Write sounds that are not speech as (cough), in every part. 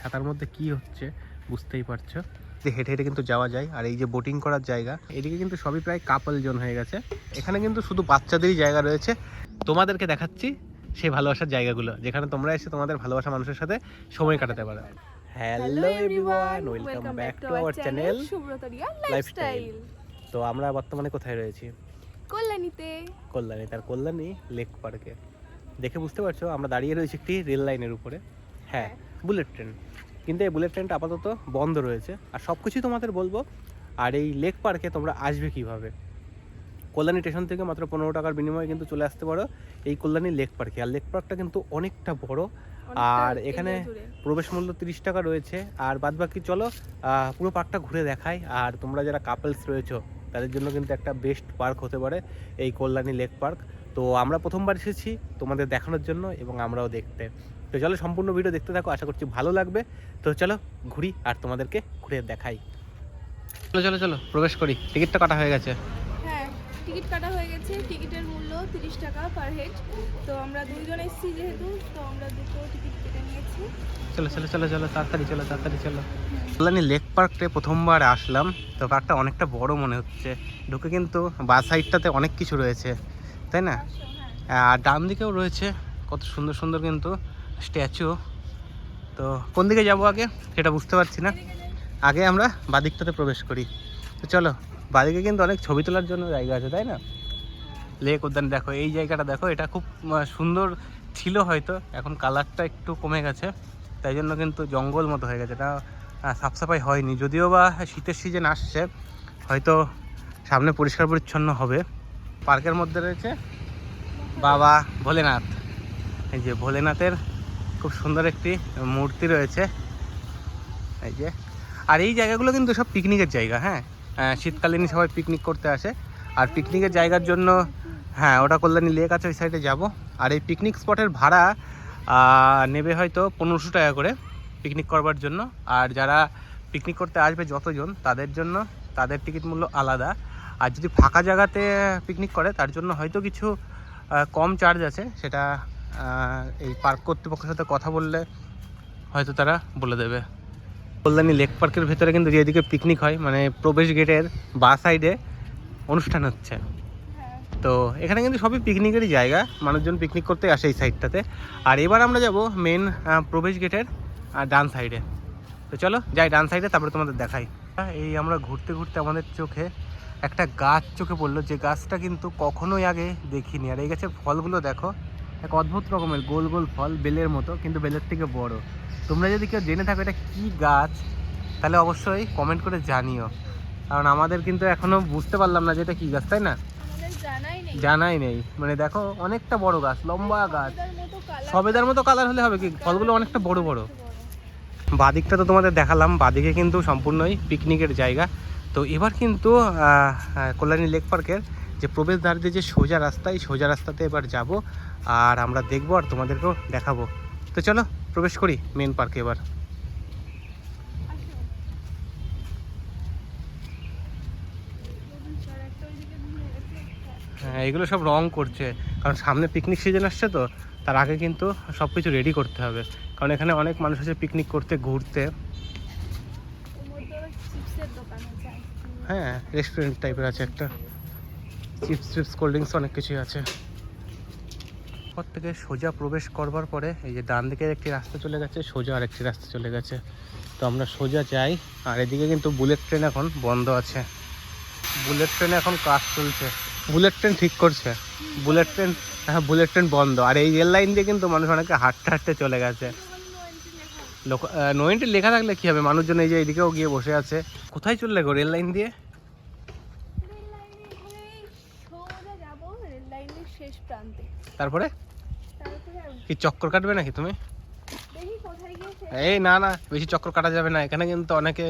ছাতার মধ্যে কি হচ্ছে বুঝতেই পারছ। যে হেঁটে হেঁটে কিন্তু যাওয়া যায়। আর এই যে বোটিং করার জায়গা এদিকে কিন্তু সবই প্রায় কাপল জোন হয়ে গেছে। এখানে কিন্তু শুধু বাচ্চাদেরই জায়গা রয়েছে। তোমাদেরকে দেখাচ্ছি সেই ভালোবাসার জায়গাগুলো যেখানে তোমরা এসে তোমাদের ভালোবাসা মানুষের সাথে সময় কাটাতে পারো। Hello everyone welcome back to our channel সুব্রতরিয়া lifestyle lifestyle তো আমরা বর্তমানে কোথায় রয়েছি? কল্যাণীতে। কল্যাণী তার কল্যাণী লেক পার্কে। দেখে বুঝতে পারছ আমরা দাঁড়িয়ে রয়েছি একটি রেল লাইনের উপরে। হ্যাঁ। বুলেট ট্রেন কিন্তু এই বুলেট ট্রেনটা আপাতত বন্ধ রয়েছে। আর সব কিছুই তোমাদের বলব আর এই লেক পার্কে তোমরা আসবে কীভাবে? কল্যাণী স্টেশন থেকে মাত্র পনেরো টাকার বিনিময়ে কিন্তু চলে আসতে পারো এই কল্যাণী লেক পার্কে আর লেক পার্কটা কিন্তু অনেকটা বড়। আর এখানে প্রবেশ মূল্য তিরিশ টাকা রয়েছে। আর বাদ বাকি চলো পুরো পার্কটা ঘুরে দেখাই। আর তোমরা যারা কাপলস রয়েছো তাদের জন্য কিন্তু একটা বেস্ট পার্ক হতে পারে এই কল্যাণী লেক পার্ক তো আমরা প্রথমবার এসেছি তোমাদের দেখানোর জন্য এবং আমরাও দেখতে। তো চলো সম্পূর্ণ ভিডিও দেখতে থাকো আশা করছি ভালো লাগবে। তো চলো ঘুরি আর তোমাদেরকে ঘুরে দেখাই। চলো চলো চলো প্রবেশ করি। টিকিটটা কাটা হয়ে গেছে। হ্যাঁ টিকিট কাটা হয়ে গেছে। টিকিটের মূল্য তিরিশ টাকা পার হেড তো আমরা দুইজন এসেছি যেহেতু তো আমরা দুটো টিকিট কেটে নিয়েছি। চলো চলো চলো চলো তাড়াতাড়ি চলো তাড়াতাড়ি চলো। কল্যাণী লেক পার্কটে প্রথমবার আসলাম। তো পার্কটা অনেকটা বড় মনে হচ্ছে। ঢুকে কিন্তু বা সাইডটাতে অনেক কিছু রয়েছে। তাই না? হ্যাঁ। আর ডান দিকেও রয়েছে। কত সুন্দর সুন্দর কিন্তু স্ট্যাচু। তো কোন দিকে যাব আগে? সেটা বুঝতে পারছি না। আগে আমরা বাদিকটাতে প্রবেশ করি। তো চলো, বাদিকে কিন্তু অনেক ছবি তোলার জন্য জায়গা আছে, তাই না? লেক উদ্যান দেখো, এই জায়গাটা দেখো, এটা খুব সুন্দর ছিল হয়তো, এখন কালারটা একটু কমে গেছে। তাই জন্য কিন্তু জঙ্গল মতো হয়ে গেছে। এটা সাফসাফাই হয়নি। যদিও বা শীতের সিজন আসছে, হয়তো সামনে পরিষ্কার পরিচ্ছন্ন হবে। পার্কের মধ্যে রয়েছে বাবা ভোলেনাথ। এই যে ভোলেনাথের খুব সুন্দর একটি মূর্তি রয়েছে। এই যে। আর এই জায়গাগুলো কিন্তু সব পিকনিকের জায়গা হ্যাঁ? শীতকালীন সবাই পিকনিক করতে আসে। আর পিকনিকের জায়গার জন্য হ্যাঁ ওটা কল্যাণী লেক আছে, ওই সাইডে যাব। আর এই পিকনিক স্পটের ভাড়া নেবে হয়তো পনেরোশো টাকা করে পিকনিক করবার জন্য। আর যারা পিকনিক করতে আসবে যতজন, তাদের জন্য, তাদের টিকিট মূল্য আলাদা। আর যদি ফাঁকা জায়গাতে পিকনিক করে, তার জন্য হয়তো কিছু কম চার্জ আছে, সেটা এই পার্ক কর্তৃপক্ষের সাথে কথা বললে হয়তো তারা বলে দেবে। কল্যাণী লেক পার্কের ভেতরে কিন্তু যেদিকে পিকনিক হয় মানে প্রবেশ গেটের বা সাইডে অনুষ্ঠান হচ্ছে। তো এখানে কিন্তু সবই পিকনিকেরই জায়গা, মানুষজন পিকনিক করতে আসে এই সাইডটাতে আর এবার আমরা যাব মেন প্রবেশ গেটের ডান সাইডে তো চলো যাই ডান সাইডে তারপরে তোমাদের দেখাই। এই আমরা ঘুরতে ঘুরতে আমাদের চোখে একটা গাছ চোখে পড়ল। যে গাছটা কিন্তু কখনোই আগে দেখিনি। আর এই গাছের ফলগুলো দেখো এক অদ্ভুত রকমের গোল গোল ফল বেলের মতো কিন্তু বেলের থেকে বড়। তোমরা যদি কেউ জেনে থাকো এটা কী গাছ তাহলে অবশ্যই কমেন্ট করে জানিও। কারণ আমাদের কিন্তু এখনও বুঝতে পারলাম না যে এটা কী গাছ তাই না? জানাই নেই। মানে দেখো অনেকটা বড় গাছ লম্বা গাছ। সবেদার মতো কালার হলে হবে কি? ফলগুলো অনেকটা বড় বড়। বাদিকটা তো তোমাদের দেখালাম বাদিকে কিন্তু সম্পূর্ণই পিকনিকের জায়গা। তো এবার কিন্তু আহ, কল্যাণী লেক পার্কের যে প্রবেশদ্বার দিয়ে যে সোজা রাস্তা এই সোজা রাস্তাতে এবার যাব আর আমরা দেখব আর তোমাদেরকেও দেখাবো। তো চলো প্রবেশ করি মেন পার্কে এবার। হ্যাঁ এগুলো সব রং করছে। কারণ সামনে পিকনিক সিজন আসছে তো তার আগে কিন্তু সব কিছু রেডি করতে হবে। কারণ এখানে অনেক মানুষ আছে পিকনিক করতে ঘুরতে। হ্যাঁ রেস্টুরেন্ট টাইপের আছে একটা। চিপস চিপস, কোল্ড ড্রিঙ্কস, অনেক কিছুই আছে। পর থেকে সোজা প্রবেশ করবার পরে এই যে ডান দিকে একটি রাস্তা চলে গেছে, সোজা আরেকটি রাস্তা চলে গেছে। তো আমরা সোজা যাই, আর এদিকে কিন্তু বুলেট ট্রেন এখন বন্ধ আছে। বুলেট ট্রেনে এখন কাজ চলছে। বুলেট ট্রেন ঠিক করছে। বুলেট ট্রেন হ্যাঁ বুলেট ট্রেন বন্ধ। আর এই রেল লাইন দিয়ে কিন্তু মানুষ অনেকে হাঁটতে হাঁটতে চলে গেছে। লোক নো এন্ট্রি লেখা থাকলে কী হবে? মানুষজন এই যে এদিকেও গিয়ে বসে আছে। কোথায় চললে গো রেল লাইন দিয়ে রেল লাইনে এখানে সোজা যাব রেল লাইনের শেষ প্রান্তে। তারপরে? কি চক্কর কাটবে নাকি তুমি? এই না না বেশি চক্কর কাটা যাবে না। এখানে কিন্তু অনেকে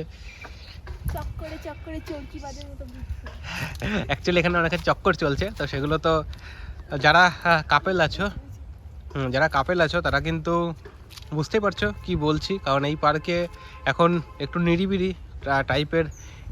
চক্করে চক্করে চরকি বাজের মতো অ্যাকচুয়ালি এখানে অনেকের চক্কর চলছে তো সেগুলো তো যারা কাপেল আছো যারা কাপেল আছো তারা কিন্তু বুঝতেই পারছ কি বলছি। কারণ এই পার্কে এখন একটু নিরিবিলি টাইপের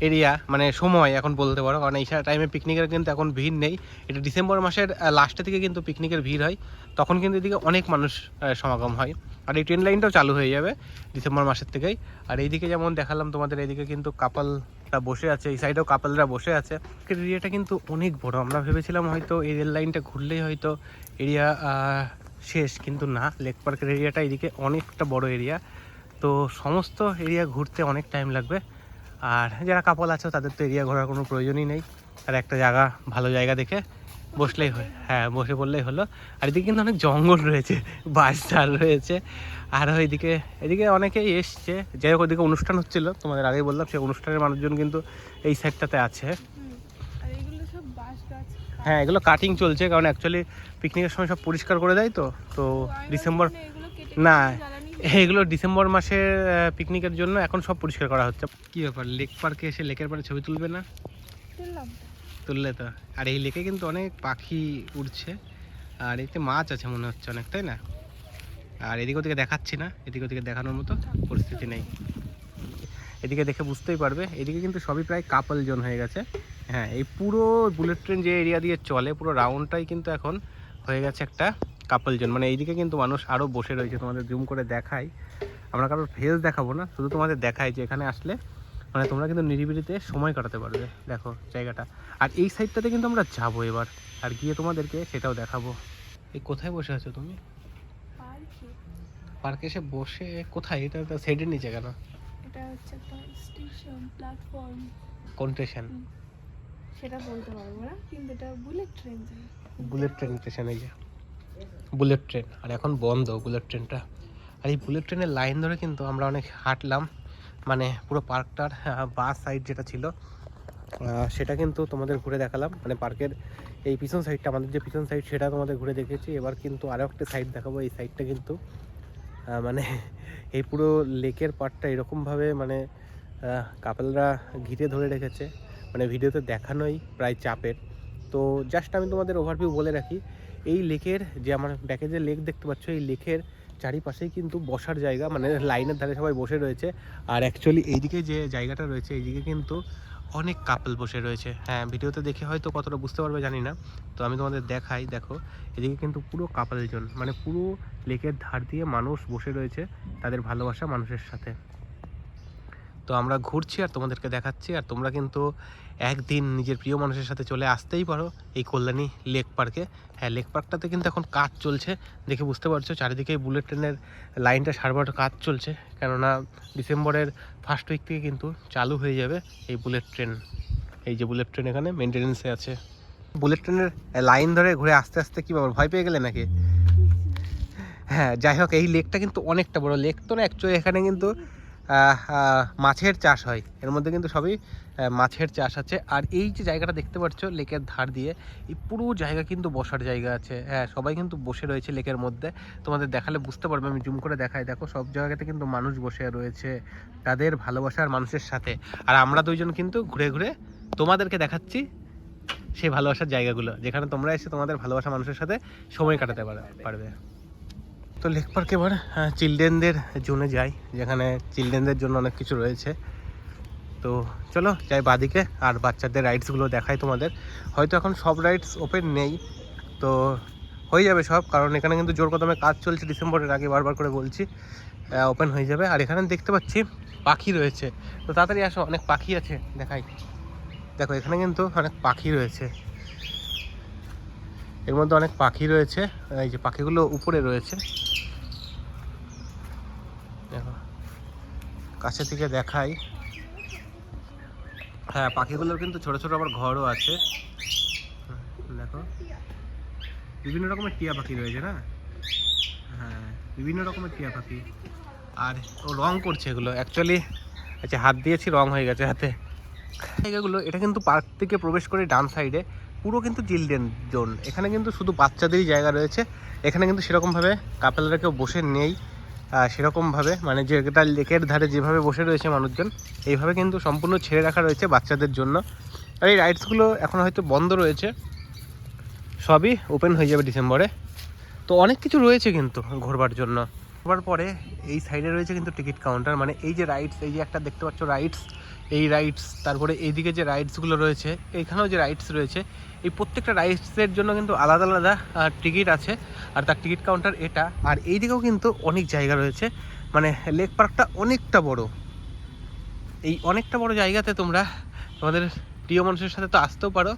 এরিয়া মানে সময় এখন বলতে পারো। কারণ এই টাইমে পিকনিকের কিন্তু এখন ভিড় নেই। এটা ডিসেম্বর মাসের লাস্টের দিকে কিন্তু পিকনিকের ভিড় হয়। তখন কিন্তু এদিকে অনেক মানুষ সমাগম হয়। আর এই ট্রেন লাইনটাও চালু হয়ে যাবে ডিসেম্বর মাসের থেকেই। আর এইদিকে যেমন দেখালাম তোমাদের, এইদিকে কিন্তু কাপালরা বসে আছে। এই সাইডেও কাপালরা বসে আছে। এরিয়াটা কিন্তু অনেক বড়। আমরা ভেবেছিলাম হয়তো এই রেল লাইনটা ঘুরলেই হয়তো এরিয়া শেষ। কিন্তু না লেক পার্কের এরিয়াটা এদিকে অনেকটা বড় এরিয়া তো সমস্ত এরিয়া ঘুরতে অনেক টাইম লাগবে। আর যারা কাপল আছে তাদের তো এরিয়া ঘোরার কোনো প্রয়োজনই নেই। আর একটা জায়গা ভালো জায়গা দেখে বসলেই হয়। হ্যাঁ বসে পড়লেই হলো। আর এদিকে কিন্তু অনেক জঙ্গল রয়েছে বাস ঝাড় রয়েছে। আর এদিকে এদিকে অনেকেই এসছে। যাই হোক ওদিকে অনুষ্ঠান হচ্ছিল। তোমাদের আগেই বললাম সেই অনুষ্ঠানের মানুষজন কিন্তু এই সাইডটাতে আছে। হ্যাঁ এগুলো কাটিং চলছে কারণ অ্যাকচুয়ালি পিকনিকের সময় সব পরিষ্কার করে দেয় তো। তো ডিসেম্বর এগুলো না, এগুলো ডিসেম্বর মাসের পিকনিকের জন্য এখন সব পরিষ্কার করা হচ্ছে। কি ব্যাপার? লেক পার্কে এসে লেকের পাড়ে ছবি তুলবে না? তুললে তো। আর এই লেকে কিন্তু অনেক পাখি উঠছে আর এতে মাছ আছে মনে হচ্ছে অনেক তাই না? আর এদিক ওদিকে দেখাচ্ছি না। এদিক ওদিকে দেখানোর মতো পরিস্থিতি নেই। এদিকে দেখে বুঝতেই পারবে। এদিকে কিন্তু সবই প্রায় কাপল জোন হয়ে গেছে। হ্যাঁ এই পুরো বুলেট ট্রেন যে এরিয়া দিয়ে চলে পুরো রাউন্ডটাই কিন্তু এখন হয়ে গেছে একটা কাপল জোন। মানে এইদিকে কিন্তু মানুষ আরও বসে রয়েছে তোমাদের জুম করে দেখাই। আমরা কারোর ফেস দেখাবো না শুধু তোমাদের দেখাই যে এখানে আসলে মানে তোমরা কিন্তু নিরিবিলিতে সময় কাটাতে পারবে দেখো জায়গাটা। আর এই সাইডটাতে কিন্তু আমরা যাব এবার আর গিয়ে তোমাদেরকে সেটাও দেখাবো। এই কোথায় বসে আছো তুমি? পার্কে। এসে বসে কোথায়? এটা তো সাইডের নিচে কেন? এটা হচ্ছে একটা স্টেশন প্ল্যাটফর্ম কোন স্টেশন সেটা বলতে পারব না কিন্তু এটা bullet train bullet train station এই যে বুলেট ট্রেন আর এখন বন্ধ বুলেট ট্রেনটা আর এই বুলেট ট্রেনের লাইন ধরে কিন্তু আমরা অনেক হাঁটলাম মানে পুরো পার্কটার বাস সাইড যেটা ছিল সেটা কিন্তু তোমাদের ঘুরে দেখালাম। মানে পার্কের এই পিছন সাইডটা আমাদের যে পিছন সাইড সেটা তোমাদের ঘুরে দেখেছি। এবার কিন্তু আরও একটা সাইড দেখাবো, এই সাইডটা কিন্তু মানে (laughs) এই পুরো লেকের পার্টটা এরকমভাবে মানে কাপেলরা ঘিরে ধরে রেখেছে। মানে ভিডিওতে দেখানোই প্রায় চাপের। তো জাস্ট আমি তোমাদের ওভারভিউ বলে রাখি এই লেকের যে আমার ব্যাকে যে লেক দেখতে পাচ্ছ, এই লেকের চারিপাশেই কিন্তু বসার জায়গা মানে লাইনের ধারে সবাই বসে রয়েছে। আর অ্যাকচুয়ালি এইদিকে যে জায়গাটা রয়েছে, এইদিকে কিন্তু অনেক কাপল বসে রয়েছে। হ্যাঁ ভিডিওতে দেখে হয়তো কতটা বুঝতে পারবে জানি না, তো আমি তোমাদের দেখাই, দেখো। এদিকে কিন্তু পুরো কাপল জন মানে পুরো লেকের ধার দিয়ে মানুষ বসে রয়েছে তাদের ভালোবাসা মানুষের সাথে। তো আমরা ঘুরছি আর তোমাদেরকে দেখাচ্ছি। আর তোমরা কিন্তু একদিন নিজের প্রিয় মানুষের সাথে চলে আসতেই পারো এই কল্যাণী লেক পার্কে। হ্যাঁ লেক পার্কটাতে কিন্তু এখন কাজ চলছে। দেখে বুঝতে পারছ, চারিদিকে বুলেট ট্রেনের লাইনটা সারবার কাজ চলছে। কেননা ডিসেম্বরের ফার্স্ট উইক থেকে কিন্তু চালু হয়ে যাবে এই বুলেট ট্রেন। এই যে বুলেট ট্রেন এখানে মেনটেনেন্সে আছে। বুলেট ট্রেনের লাইন ধরে ঘুরে আস্তে আস্তে কী ব্যাপার ভয় পেয়ে গেলে নাকি? হ্যাঁ যাই হোক, এই লেকটা কিন্তু অনেকটা বড়। লেক তো না অ্যাকচুয়ালি এখানে কিন্তু মাছের চাষ হয়। এর মধ্যে কিন্তু সবই মাছের চাষ আছে। আর এই যে জায়গাটা দেখতে পাচ্ছ, লেকের ধার দিয়ে, এই পুরো জায়গা কিন্তু বসার জায়গা আছে। হ্যাঁ সবাই কিন্তু বসে রয়েছে লেকের মধ্যে। তোমাদের দেখালে বুঝতে পারবে, আমি জুম করে দেখাই। দেখো, সব জায়গাতে কিন্তু মানুষ বসে রয়েছে তাদের ভালোবাসার মানুষের সাথে। আর আমরা দুইজন কিন্তু ঘুরে ঘুরে তোমাদেরকে দেখাচ্ছি সেই ভালোবাসার জায়গাগুলো, যেখানে তোমরা এসে তোমাদের ভালোবাসা মানুষের সাথে সময় কাটাতে পার- পারবে। তো লেক পার্কে এবার চিলড্রেনদের জোনে যাই, যেখানে চিলড্রেনদের জন্য অনেক কিছু রয়েছে। তো চলো যাই বাদিকে, আর বাচ্চাদের রাইডসগুলো দেখাই তোমাদের। হয়তো এখন সব রাইডস ওপেন নেই, তো হয়ে যাবে সব, কারণ এখানে কিন্তু জোর কদমে কাজ চলছে ডিসেম্বরের আগে বারবার করে বলছি ওপেন হয়ে যাবে। আর এখানে দেখতে পাচ্ছি পাখি রয়েছে। তো তাড়াতাড়ি আসো, অনেক পাখি আছে, দেখাই। দেখো, এখানে কিন্তু অনেক পাখি রয়েছে। এর মধ্যে অনেক পাখি রয়েছে, এই যে পাখিগুলো উপরে রয়েছে দেখো কাছে থেকে দেখাই। হ্যাঁ পাখিগুলোর কিন্তু ছোট ছোট আবার ঘরও আছে। দেখো। বিভিন্ন রকমের টিয়া পাখি রয়েছে না? হ্যাঁ বিভিন্ন রকমের টিয়া পাখি। আর ও রং করছে এগুলো। অ্যাকচুয়ালি আচ্ছা হাত দিয়েছি, রং হয়ে গেছে হাতে। জায়গাগুলো এটা কিন্তু পার্ক থেকে প্রবেশ করে ডান সাইডে। পুরো কিন্তু চিলড্রেন জোন। এখানে কিন্তু শুধু বাচ্চাদেরই জায়গা রয়েছে। এখানে কিন্তু সেরকমভাবে কাপেলরা কেউ বসে নেই। সেরকমভাবে মানে যেটা লেকের ধারে যেভাবে বসে রয়েছে মানুষজন, এইভাবে কিন্তু সম্পূর্ণ ছেড়ে রাখা রয়েছে বাচ্চাদের জন্য। আর এই রাইডসগুলো এখন হয়তো বন্ধ রয়েছে। সবই ওপেন হয়ে যাবে ডিসেম্বরে। তো অনেক কিছু রয়েছে কিন্তু ঘোরবার জন্য। ঘোরবার পরে এই সাইডে রয়েছে কিন্তু টিকিট কাউন্টার। মানে এই যে রাইডস, এই যে একটা দেখতে পাচ্ছ রাইডস এই রাইডস তারপরে এইদিকে যে রাইডসগুলো রয়েছে এইখানেও যে রাইডস রয়েছে, এই প্রত্যেকটা রাইডসের জন্য কিন্তু আলাদা আলাদা টিকিট আছে, আর তার টিকিট কাউন্টার এটা, আর এইদিকেও কিন্তু অনেক জায়গা রয়েছে মানে লেক পার্কটা অনেকটা বড়। এই অনেকটা বড় জায়গাতে তোমরা তোমাদের প্রিয় মানুষের সাথে তো আসতেও পারো,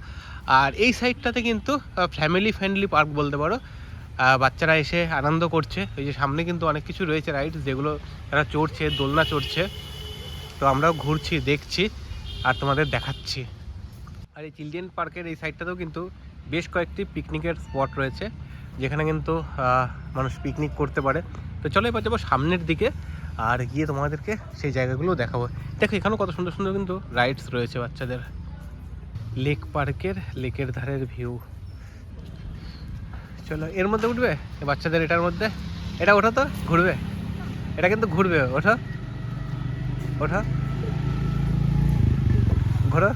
আর এই সাইডটাতে কিন্তু ফ্যামিলি ফ্রেন্ডলি পার্ক বলতে পারো। বাচ্চারা এসে আনন্দ করছে, এই যে সামনে কিন্তু অনেক কিছু রয়েছে রাইড যেগুলো তারা চড়ছে, দোলনা চড়ছে। তো আমরাও ঘুরছি, দেখছি আর তোমাদের দেখাচ্ছি। আর এই চিলড্রেন পার্কের এই সাইডটাতেও কিন্তু বেশ কয়েকটি পিকনিকের স্পট রয়েছে, যেখানে কিন্তু মানুষ পিকনিক করতে পারে। তো চলো এবার যাব সামনের দিকে আর গিয়ে তোমাদেরকে সেই জায়গাগুলো দেখাবো। দেখো, এখানেও কত সুন্দর সুন্দর কিন্তু রাইডস রয়েছে বাচ্চাদের। লেক পার্কের লেকের ধারের ভিউ চলো, এর মধ্যে উঠবে? বাচ্চাদের এটার মধ্যে? এটা ওঠো তো, ঘুরবে। এটা কিন্তু ঘুরবে, ওঠো। ওঠো। ঘোরো।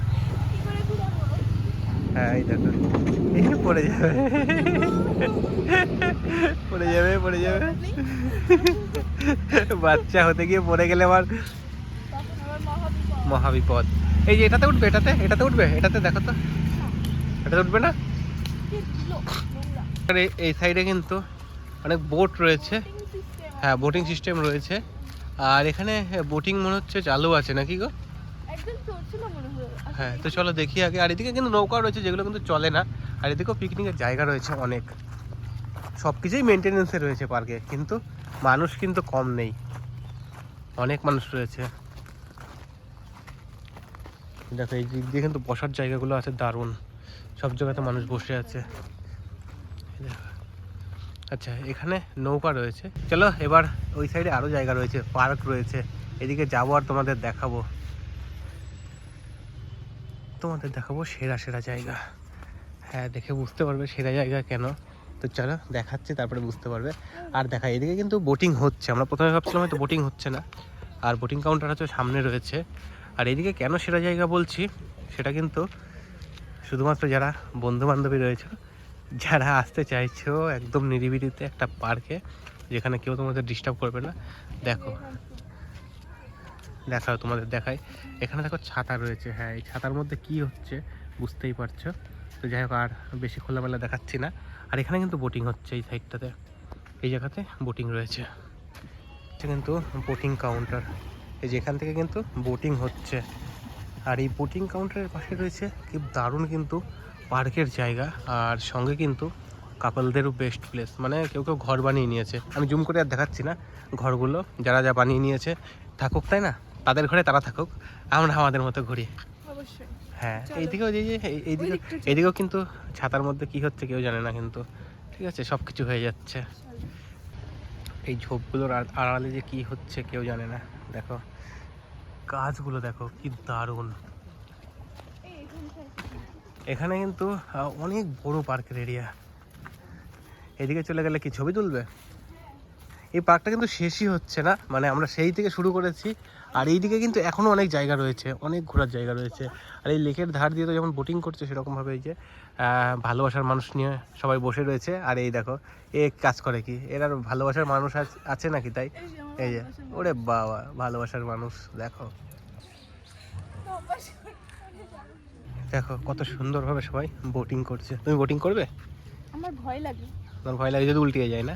হ্যাঁ এই দেখো। এই পড়ে যাবে। পড়ে যাবে পড়ে যাবে। বাচ্চা হতে গিয়ে পড়ে গেলে আবার মহাবিপদ। এই যে এটাতে উঠবে, এটাতে? এটাতে উঠবে? এটাতে দেখো তো। এটাতে উঠবে না? এই সাইডে কিন্তু অনেক বোট রয়েছে। হ্যাঁ বোটিং সিস্টেম রয়েছে। আর এখানে বোটিং মনে হচ্ছে চালু আছে নাকি গো? হয় আচ্ছা, হ্যাঁ তো চলো দেখি আগে। আর এদিকে কিন্তু নৌকা রয়েছে যেগুলো কিন্তু চলে না। আর এদিকেও পিকনিকের জায়গা রয়েছে অনেক। সব কিছুই মেনটেনেন্সে রয়েছে পার্কে কিন্তু মানুষ কিন্তু কম নেই। অনেক মানুষ রয়েছে। দেখো এই দিক দিয়ে কিন্তু বসার জায়গাগুলো আছে দারুণ। সব জায়গাতে মানুষ বসে আছে। দেখো। আচ্ছা এখানে নৌকা রয়েছে। চলো, এবার ওই সাইডে আরও জায়গা রয়েছে, পার্ক রয়েছে। এদিকে যাব আর তোমাদের দেখাবো। তোমাদের দেখাবো সেরা সেরা জায়গা। হ্যাঁ দেখে বুঝতে পারবে সেরা জায়গা কেন। তো চলো, দেখাচ্ছি, তারপরে বুঝতে পারবে। আর দেখা, এদিকে কিন্তু বোটিং হচ্ছে। আমরা প্রথমে ভাবছিলাম হয়তো বোটিং হচ্ছে না। আর বোটিং কাউন্টার হচ্ছে সামনে রয়েছে। আর এদিকে কেন সেরা জায়গা বলছি, সেটা কিন্তু শুধুমাত্র যারা বন্ধু বান্ধবী রয়েছে যারা আসতে চাইছো একদম নিরিবিলিতে একটা পার্কে যেখানে কেউ তোমাদের ডিস্টার্ব করবে না। দেখো, দেখাও তোমাদের দেখাই। এখানে দেখো ছাতা রয়েছে। হ্যাঁ এই ছাতার মধ্যে কি হচ্ছে বুঝতেই পারছ। তো যাই হোক, আর বেশি খোলামেলা দেখাচ্ছি না। আর এখানে কিন্তু বোটিং হচ্ছে এই সাইডটাতে এই জায়গাতে বোটিং রয়েছে। এটা কিন্তু বোটিং কাউন্টার এই যে এখান থেকে কিন্তু বোটিং হচ্ছে। আর এই বোটিং কাউন্টারের পাশে রয়েছে কি দারুণ কিন্তু পার্কের জায়গা আর সঙ্গে কিন্তু কাপলদেরও বেস্ট প্লেস মানে কেউ কেউ ঘর বানিয়ে নিয়েছে। আমি জুম করে আর দেখাচ্ছি না ঘরগুলো। যারা যা বানিয়ে নিয়েছে থাকুক তাই না? তাদের ঘরে তারা থাকুক। আমরা আমাদের মতো ঘুরি। হ্যাঁ এইদিকেও যে যে এই- এইদিকে। এইদিকেও কিন্তু ছাতার মধ্যে কি হচ্ছে কেউ জানে না কিন্তু। ঠিক আছে সব কিছু হয়ে যাচ্ছে। এই ঝোপগুলোর আড়ালে যে কি হচ্ছে কেউ জানে না। দেখো গাছগুলো দেখো কি দারুণ। এখানে কিন্তু অনেক বড় পার্কের এরিয়া এদিকে চলে গেলে কি ছবি তুলবে? এই পার্কটা কিন্তু শেষই হচ্ছে না মানে আমরা সেই থেকে শুরু করেছি। আর এইদিকে কিন্তু এখনও অনেক জায়গা রয়েছে, অনেক ঘোরার জায়গা রয়েছে। আর এই লেকের ধার দিয়ে তো যখন বোটিং করছে সেরকমভাবে এই যে ভালোবাসার মানুষ নিয়ে সবাই বসে রয়েছে। আর এই দেখো, এ কাজ করে কি? এর আর ভালোবাসার মানুষ আছ- নাকি তাই? এই যে, ওরে বাবা, ভালোবাসার মানুষ, দেখো। দেখো কত সুন্দরভাবে সবাই বোটিং করছে। তুমি বোটিং করবে? আমার ভয় লাগে। তোমার ভয় লাগে যদি উল্টিয়ে যায় না?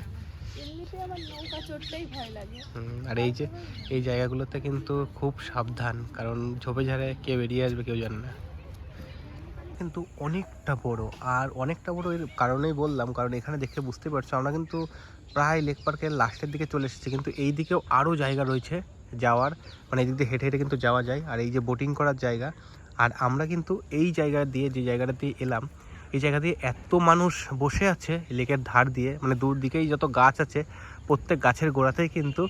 এমনিতে আমার নৌকা চড়তেই ভয় লাগে। হুম, আর এই যে এই জায়গাগুলোতে কিন্তু খুব সাবধান কারণ ঝোপে ঝাড়ে কে বেরিয়ে আসবে কেউ জানে না। কিন্তু অনেকটা বড় আর অনেকটা বড় এর কারণেই বললাম কারণ এখানে দেখে বুঝতে পারছ আমরা কিন্তু প্রায় লেক পার্কের লাস্টের দিকে চলে এসেছি কিন্তু এই দিকেও আরও জায়গা রয়েছে যাওয়ার। মানে এদিক দিয়ে হেঁটে হেঁটে কিন্তু যাওয়া যায় আর এই যে বোটিং করার জায়গা আর আমরা কিন্তু এই জায়গা দিয়ে যে জায়গাটা দিয়ে এলাম এই জায়গা দিয়ে এত মানুষ বসে আছে লেকের ধার দিয়ে মানে দূর দিকেই যত গাছ আছে প্রত্যেক গাছের গোড়াতেই কিন্তু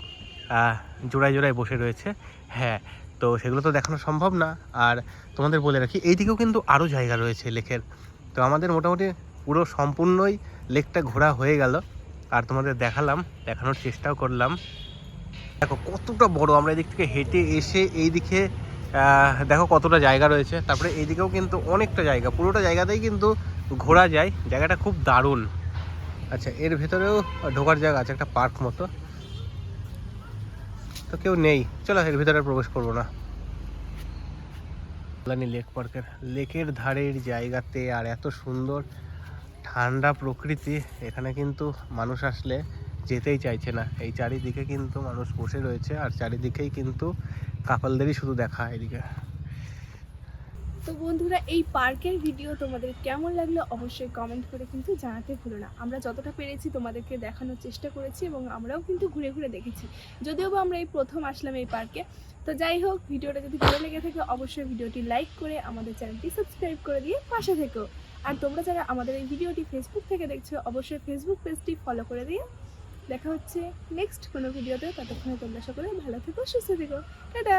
জোড়ায় জোড়ায় বসে রয়েছে। হ্যাঁ তো সেগুলো তো দেখানো সম্ভব না। আর তোমাদের বলে রাখি এইদিকেও কিন্তু আরও জায়গা রয়েছে লেকের। তো আমাদের মোটামুটি পুরো সম্পূর্ণই লেকটা ঘোরা হয়ে গেল। আর তোমাদের দেখালাম দেখানোর চেষ্টাও করলাম। দেখো কতটা বড় আমরা এদিক থেকে হেঁটে এসে এই দিকে আহ, দেখো কতটা জায়গা রয়েছে। তারপরে এইদিকেও কিন্তু অনেকটা জায়গা। পুরোটা জায়গাতেই কিন্তু ঘোরা যায়। জায়গাটা খুব দারুণ। আচ্ছা এর ভেতরেও ঢোকার জায়গা আছে, একটা পার্ক মতো। তো কেউ নেই। চলো, এর ভিতরে প্রবেশ করব না। লেক পার্কের, লেকের ধারের জায়গাতে। আর এত সুন্দর ঠান্ডা প্রকৃতি। এখানে কিন্তু মানুষ আসলে যেতেই চাইছে না। এই চারিদিকে কিন্তু মানুষ বসে রয়েছে। আর চারিদিকেই কিন্তু কাপালদেরই শুধু দেখা এদিকে। তো বন্ধুরা, এই পার্কের ভিডিও তোমাদের কেমন লাগল অবশ্যই কমেন্ট করে কিন্তু জানাতে ভুলো না। আমরা যতটা পেরেছি তোমাদেরকে দেখানোর চেষ্টা করেছি এবং আমরাও কিন্তু ঘুরে ঘুরে দেখেছি। যদিও বা আমরা এই প্রথম আসলাম এই পার্কে। তো যাই হোক, ভিডিওটা যদি ভালো লেগে থাকে অবশ্যই ভিডিওটি লাইক করে আমাদের চ্যানেলটি সাবস্ক্রাইব করে দিয়ে পাশে থেকো। আর তোমরা যারা আমাদের এই ভিডিওটি ফেসবুক থেকে দেখছ, অবশ্যই ফেসবুক পেজটি ফলো করে দিয়ে দেখা হচ্ছে নেক্সট কোনো ভিডিওতে ততক্ষণে তোমরা সকলে ভালো থেকো সুস্থ থেকো। টাটা!